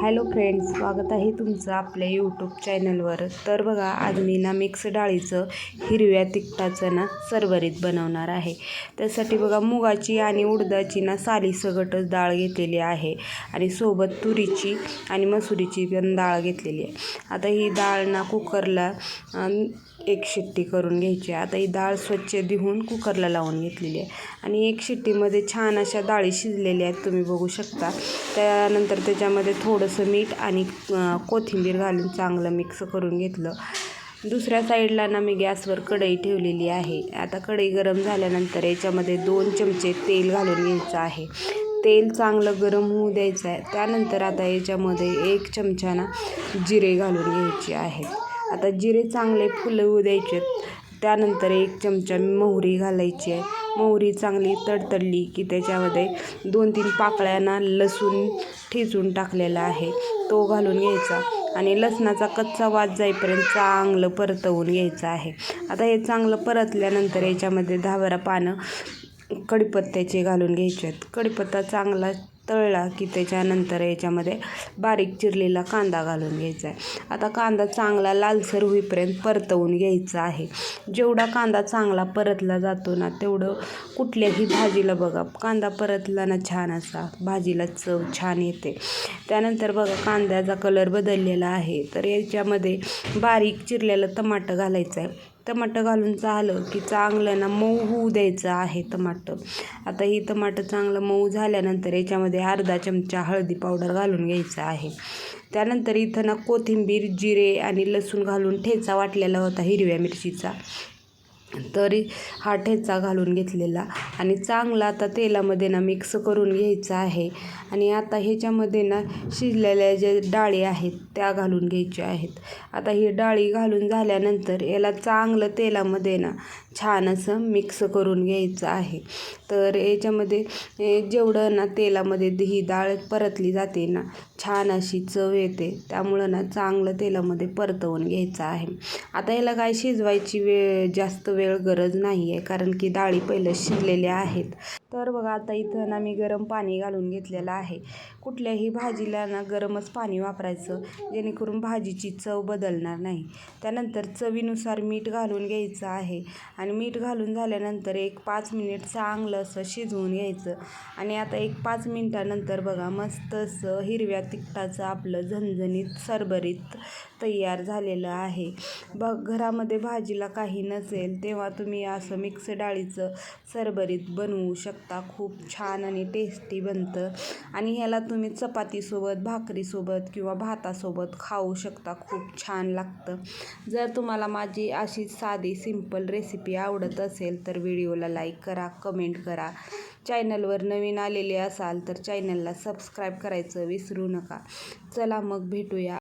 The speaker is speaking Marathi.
हॅलो फ्रेंड्स स्वागत आहे तुमचं आपल्या यूट्यूब चॅनलवर तर बघा आज मी ना मिक्स डाळीचं हिरव्या तिखटाचं ना सरभरीत बनवणार आहे. त्यासाठी बघा मुगाची आणि उडदाची ना सालीसगटच डाळ घेतलेली आहे. आणि सोबत तुरीची आणि मसुरीची पण डाळ घेतलेली आहे. आता ही डाळ ना कुकरला एक शिट्टी करून घ्यायची आहे. आता ही डाळ स्वच्छ धुवून कुकरला लावून घेतलेली आहे. आणि एक शिट्टीमध्ये छान अशा डाळी शिजलेल्या आहेत तुम्ही बघू शकता. त्यानंतर त्याच्यामध्ये थोडं थोडंसं मीठ आणि कोथिंबीर घालून चांगलं मिक्स करून घेतलं. दुसऱ्या साईडला ना मी गॅसवर कढई ठेवलेली आहे. आता कढई गरम झाल्यानंतर याच्यामध्ये दोन चमचे तेल घालून घ्यायचं आहे. तेल चांगलं गरम होऊ द्यायचं आहे. त्यानंतर आता याच्यामध्ये एक चमचा ना जिरे घालून घ्यायचे आहेत आता जिरे चांगले फुलवू द्यायचे त्यानंतर एक चमचा मोहरी घालायची आहे. मोहरी चांगली तडतडली की त्याच्यामध्ये दोन तीन पाकळ्यांना लसूण ठेचून टाकलेला आहे. तो घालून घ्यायचा आणि लसणाचा कच्चा वास जाईपर्यंत चांगलं परतवून घ्यायचं आहे. आता हे चांगलं परतल्यानंतर याच्यामध्ये दहा बारा पानं कडीपत्त्याचे घालून घ्यायचे आहेत. कडीपत्ता चांगला तळला की त्याच्यानंतर याच्यामध्ये बारीक चिरलेला कांदा घालून घ्यायचा आहे. आता कांदा चांगला लालसर होईपर्यंत परतवून घ्यायचा आहे. जेवढा कांदा चांगला परतला जातो ना तेवढं कुठल्याही भाजीला बघा कांदा परतला ना छान असा भाजीला चव छान येते. त्यानंतर बघा कांद्याचा कलर बदललेला आहे. तर याच्यामध्ये बारीक चिरलेलं टमाटं घालायचं आहे. टमाटं घालून चाललं की चांगलं ना मऊ होऊ द्यायचं आहे टमाटं. आता ही टमाटं चांगलं मऊ झाल्यानंतर याच्यामध्ये अर्धा चमचा हळदी पावडर घालून घ्यायचं आहे. त्यानंतर इथं ना कोथिंबीर जिरे आणि लसूण घालून ठेचा वाटलेला होता हिरव्या मिरचीचा. तरी हा ठेचा घालून घेतलेला. आणि चांगला आता तेलामध्ये ना मिक्स करून घ्यायचा आहे. आणि आता ह्याच्यामध्ये ना शिजलेल्या ज्या डाळी आहेत त्या घालून घ्यायच्या आहेत. आता ही डाळी घालून झाल्यानंतर याला चांगलं तेलामध्ये ना छान असं मिक्स करून घ्यायचं आहे. तर याच्यामध्ये जेवढं ना तेलामध्ये ही डाळ परतली जाते ना छान अशी चव येते. त्यामुळं ना चांगलं तेलामध्ये परतवून घ्यायचं आहे. आता याला काय शिजवायची वेळ जास्त वेळ गरज नाही आहे कारण की डाळी पहिलं शिजलेल्या आहेत. तर बघा आता इथं ना मी गरम पाणी घालून घेतलेलं आहे. कुठल्याही भाजीला ना गरमच पाणी वापरायचं जेणेकरून भाजीची चव बदलणार नाही. त्यानंतर चवीनुसार मीठ घालून घ्यायचं आहे आणि मीठ घालून झाल्यानंतर एक पाच मिनिट चांगलं असं शिजवून घ्यायचं. आणि आता एक पाच मिनटानंतर बघा मस्त असं हिरव्या तिखटाचं आपलं झणझणीत सरभरीत तयार झालेलं आहे. बघ घरामध्ये भाजीला काही नसेल ते तेव्हा तुम्ही असं मिक्स डाळीचं सरबरीत बनवू शकता. खूप छान आणि टेस्टी बनतं. आणि ह्याला तुम्ही चपातीसोबत भाकरीसोबत किंवा भातासोबत खाऊ शकता. खूप छान लागतं. जर तुम्हाला माझी अशी साधी सिंपल रेसिपी आवडत असेल तर व्हिडिओला लाईक करा कमेंट करा. चॅनलवर नवीन आलेले असाल तर चॅनलला सबस्क्राईब करायचं विसरू नका. चला मग भेटूया.